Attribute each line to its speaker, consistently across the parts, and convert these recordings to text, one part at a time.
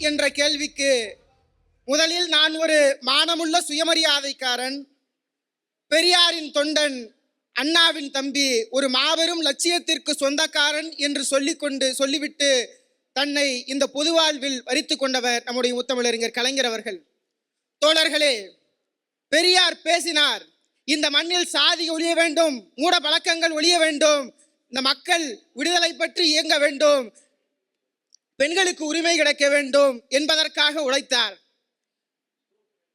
Speaker 1: என்ற கேள்விக்கு முதலில் நான் ஒரு மானமுள்ள சுயமரியாதைக்காரன் பெரியாரின் தொண்டன் அண்ணாவின் தம்பி ஒரு மாபெரும் லட்சியத்திற்கு சொந்தக்காரன் என்று சொல்லிக்கொண்டு சொல்லிவிட்டு தன்னை இந்த பொது வாழ்வில் வரித்து கொண்டவர் நம்முடைய முத்தமிழறிஞர் கலைஞர் அவர்கள். தோழர்களே பெரியார் பேசினார் இந்த மண்ணில் சாதி ஒழிய வேண்டும் மூட பழக்கங்கள் ஒழிய வேண்டும் இந்த மக்கள் விடுதலை பற்றி இயங்க வேண்டும் பெண்களுக்கு உரிமை கிடைக்க வேண்டும் என்பதற்காக உழைத்தார்.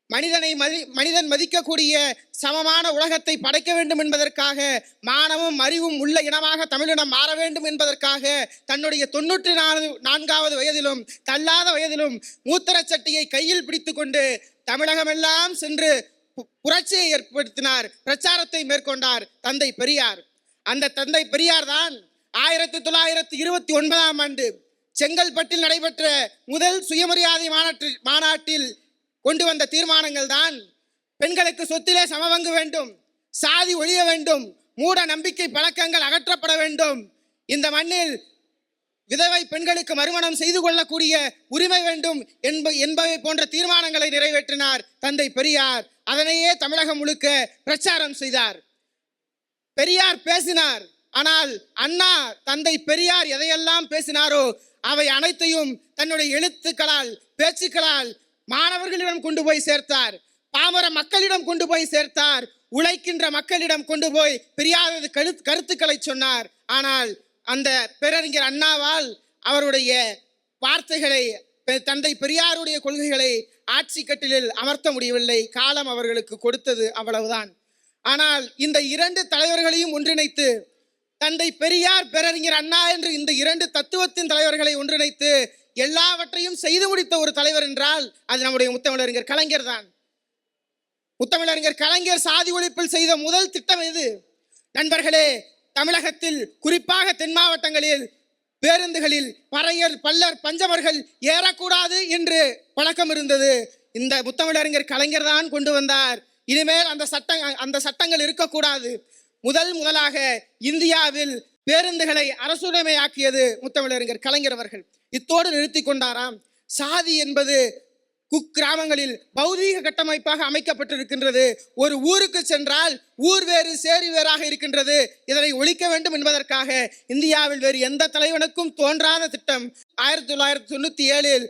Speaker 1: மனிதனை மதி மனிதன் மதிக்கக்கூடிய சமமான உலகத்தை படைக்க வேண்டும் என்பதற்காக மானமும் அறிவும் உள்ள இனமாக தமிழினம் மாற வேண்டும் என்பதற்காக தன்னுடைய தொன்னூற்றி நாலு நான்காவது வயதிலும் தள்ளாத வயதிலும் மூத்தரச் சட்டியை கையில் பிடித்துக்கொண்டு தமிழகமெல்லாம் சென்று பு- புரட்சியை ஏற்படுத்தினார் பிரச்சாரத்தை மேற்கொண்டார் தந்தை பெரியார். அந்த தந்தை பெரியார் தான் ஆயிரத்தி தொள்ளாயிரத்தி இருபத்தி ஒன்பதாம் ஆண்டு செங்கல்பட்டில் நடைபெற்ற முதல் சுயமரியாதை மாநாட்டில் மாநாட்டில் கொண்டு வந்த தீர்மானங்கள் தான் பெண்களுக்கு சொத்திலே சமபங்கு வேண்டும் சாதி ஒழிய வேண்டும் மூட நம்பிக்கை பழக்கங்கள் அகற்றப்பட வேண்டும். இந்த மண்ணில் விதவை பெண்களுக்கு மறுமணம் செய்து கொள்ளக்கூடிய உரிமை வேண்டும் என்ப என்பவை போன்ற தீர்மானங்களை நிறைவேற்றினார் தந்தை பெரியார். அதனையே தமிழகம் முழுக்க பிரச்சாரம் செய்தார். பெரியார் பேசினார். ஆனால் அண்ணா தந்தை பெரியார் எதையெல்லாம் பேசினாரோ அவை அனைத்தையும் தன்னுடைய எழுத்துக்களால் பேச்சுக்களால் மாணவர்களிடம் கொண்டு போய் சேர்த்தார். பாமர மக்களிடம் கொண்டு போய் சேர்த்தார். உழைக்கின்ற மக்களிடம் கொண்டு போய் பெரியாரது கரு கருத்துக்களை சொன்னார். ஆனால் அந்த பேரறிஞர் அண்ணாவால் அவருடைய வார்த்தைகளை பெ- தந்தை பெரியாருடைய கொள்கைகளை ஆட்சி கட்டிலில் அமர்த்த முடியவில்லை. காலம் அவர்களுக்கு கொடுத்தது அவ்வளவுதான். ஆனால் இந்த இரண்டு தலைவர்களையும் ஒன்றிணைத்து தந்தை பெரியார் பேரறிஞர் அண்ணா என்று இந்த இரண்டு தத்துவத்தின் தலைவர்களை ஒன்றிணைத்து எல்லாவற்றையும் செய்து முடித்த ஒரு தலைவர் என்றால் அது நம்முடைய முத்தமிழறிஞர் கலைஞர் தான். முத்தமிழறிஞர் கலைஞர் சாதி ஒழிப்பில் செய்த முதல் திட்டம் எது? நண்பர்களே தமிழகத்தில் குறிப்பாக தென் மாவட்டங்களில் பேருந்துகளில் பறையர் பல்லர் பஞ்சமர்கள் ஏறக்கூடாது என்று பழக்கம் இருந்தது. இந்த முத்தமிழறிஞர் கலைஞர் தான் கொண்டு வந்தார். இனிமேல் அந்த சட்ட அந்த சட்டங்கள் இருக்கக்கூடாது. முதல் முதலாக இந்தியாவில் பேருந்துகளை அரசுடைமையாக்கியது முத்தமிழறிஞர் கலைஞர் அவர்கள். இத்தோடு நிறுத்தி கொண்டாராம். சாதி என்பது குக்கிராமங்களில் பௌதீக கட்டமைப்பாக அமைக்கப்பட்டிருக்கின்றது. ஒரு ஊருக்கு சென்றால் ஊர் வேறு சேரி வேறாக இருக்கின்றது. இதனை ஒழிக்க வேண்டும் என்பதற்காக இந்தியாவில் வேறு எந்த தலைவனுக்கும் தோன்றாத திட்டம். ஆயிரத்தி தொள்ளாயிரத்தி தொண்ணூற்றி ஏழில்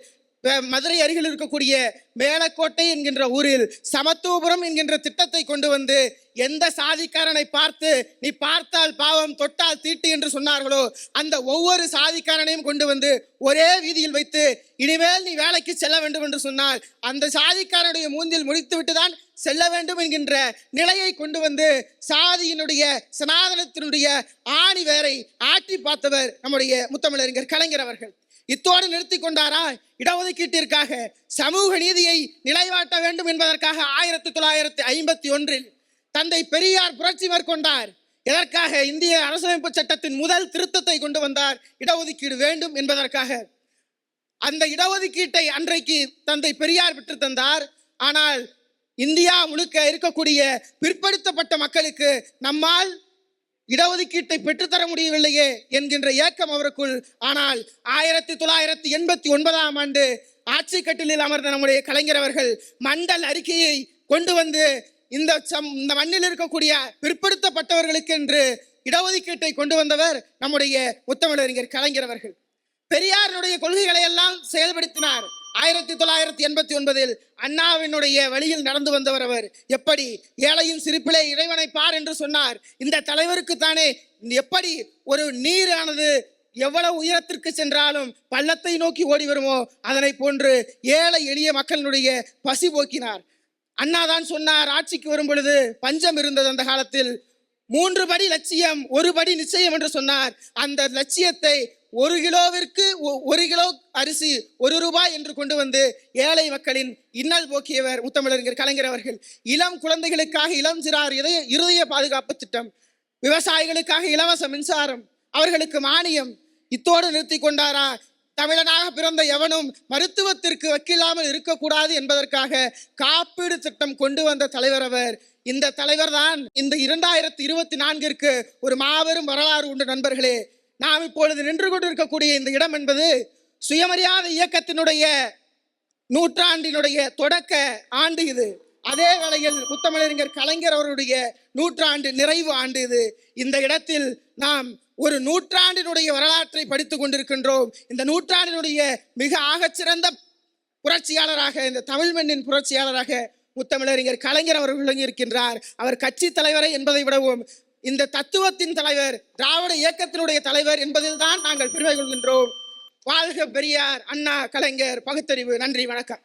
Speaker 1: மதுரை அருகில் இருக்கக்கூடிய மேலக்கோட்டை என்கின்ற ஊரில் சமத்துவபுரம் என்கின்ற திட்டத்தை கொண்டு வந்து எந்த சாதிக்காரனை பார்த்து நீ பார்த்தால் பாவம் தொட்டால் தீட்டு என்று சொன்னார்களோ அந்த ஒவ்வொரு சாதிக்காரனையும் கொண்டு வந்து ஒரே வீதியில் வைத்து இனிமேல் நீ வேலைக்கு செல்ல வேண்டும் என்று சொன்னால் அந்த சாதிக்காரனுடைய மூந்தில் முடித்துவிட்டு தான் செல்ல வேண்டும் என்கின்ற நிலையை கொண்டு வந்து சாதியினுடைய சனாதனத்தினுடைய ஆணி வேரை ஆற்றி பார்த்தவர் நம்முடைய முத்தமிழறிஞர் கலைஞர் அவர்கள். இத்தோடு நிறுத்தி கொண்டாரா? இடஒதுக்கீட்டிற்காக சமூக நீதியை நிலைவாட்ட வேண்டும் என்பதற்காக ஆயிரத்தி தொள்ளாயிரத்தி ஐம்பத்தி ஒன்றில் தந்தை பெரியார் புரட்சி மேற்கொண்டார். எதற்காக இந்திய அரசமைப்பு சட்டத்தின் முதல் திருத்தத்தை கொண்டு வந்தார்? இடஒதுக்கீடு வேண்டும் என்பதற்காக. அந்த இடஒதுக்கீட்டை அன்றைக்கு தந்தை பெரியார் பெற்று தந்தார். ஆனால் இந்தியா முழுக்க இருக்கக்கூடிய பிற்படுத்தப்பட்ட மக்களுக்கு நம்மால் இடஒதுக்கீட்டை பெற்றுத்தர முடியவில்லையே என்கின்ற ஏக்கம் அவருக்குள். ஆனால் ஆயிரத்தி தொள்ளாயிரத்தி எண்பத்தி ஒன்பதாம் ஆண்டு ஆட்சி கட்டிலில் அமர்ந்த நம்முடைய கலைஞர் அவர்கள் மண்டல் அறிக்கையை கொண்டு வந்து இந்த சம் இந்த மண்ணில் இருக்கக்கூடிய பிற்படுத்தப்பட்டவர்களுக்கு என்று இடஒதுக்கீட்டை கொண்டு வந்தவர் நம்முடைய முத்தமிழறிஞர் கலைஞர் அவர்கள். பெரியாரினுடைய கொள்கைகளை எல்லாம் செயல்படுத்தினார். ஆயிரத்தி தொள்ளாயிரத்தி எண்பத்தி ஒன்பதில் அண்ணாவினுடைய வழியில் நடந்து வந்தவர் அவர். எப்படி? ஏழையின் சிரிப்பிலே இறைவனை பார் என்று சொன்னார். இந்த தலைவருக்கு தானே எப்படி ஒரு நீரானது எவ்வளவு உயரத்திற்கு சென்றாலும் பள்ளத்தை நோக்கி ஓடி வருமோ அதனை போன்று ஏழை எளிய மக்களினுடைய பசி போக்கினார். அண்ணா தான் சொன்னார் ஆட்சிக்கு வரும் பொழுது பஞ்சம் இருந்தது அந்த காலத்தில். மூன்று படி லட்சியம் ஒரு படி நிச்சயம் என்று சொன்னார். அந்த லட்சியத்தை ஒரு கிலோவிற்கு ஒ- ஒரு கிலோ அரிசி ஒரு ரூபாய் என்று கொண்டு வந்து ஏழை மக்களின் இன்னல் போக்கியவர் முத்தமிழறிஞர் கலைஞர் அவர்கள் இளம் குழந்தைகளுக்காக இளம் சிறார் இதய இருதய பாதுகாப்பு திட்டம் விவசாயிகளுக்காக இலவச மின்சாரம் அவர்களுக்கு மானியம் இத்தோடு நிறுத்தி கொண்டாரா? தமிழனாக பிறந்த எவனும் மருத்துவத்திற்கு வக்கில்லாமல் இருக்கக்கூடாது என்பதற்காக காப்பீடு திட்டம் கொண்டு வந்த தலைவர் அவர். இந்த தலைவர் தான் இந்த இரண்டாயிரத்தி இருபத்தி நான்கிற்கு ஒரு மாபெரும் வரலாறு உண்டு நண்பர்களே. நாம் இப்பொழுது நின்று கொண்டிருக்கக்கூடிய இந்த இடம் என்பது சுயமரியாதை இயக்கத்தினுடைய நூற்றாண்டினுடைய தொடக்க ஆண்டு இது. அதே வேளையில் முத்தமிழறிஞர் கலைஞர் அவருடைய நூற்றாண்டு நிறைவு ஆண்டு இது. இந்த இடத்தில் நாம் ஒரு நூற்றாண்டினுடைய வரலாற்றை படித்துக் கொண்டிருக்கின்றோம். இந்த நூற்றாண்டினுடைய மிக ஆகச்சிறந்த புரட்சியாளராக இந்த தமிழ் மண்ணின் புரட்சியாளராக முத்தமிழறிஞர் கலைஞர் அவர்கள் விளங்கியிருக்கின்றார். அவர் கட்சி தலைவரை என்பதை விடவும் இந்த தத்துவத்தின் தலைவர் திராவிட இயக்கத்தினுடைய தலைவர் என்பதில் தான் நாங்கள் பெருமை கொள்கின்றோம். வாழ்க பெரியார் அண்ணா கலைஞர் பகுத்தறிவு. நன்றி வணக்கம்.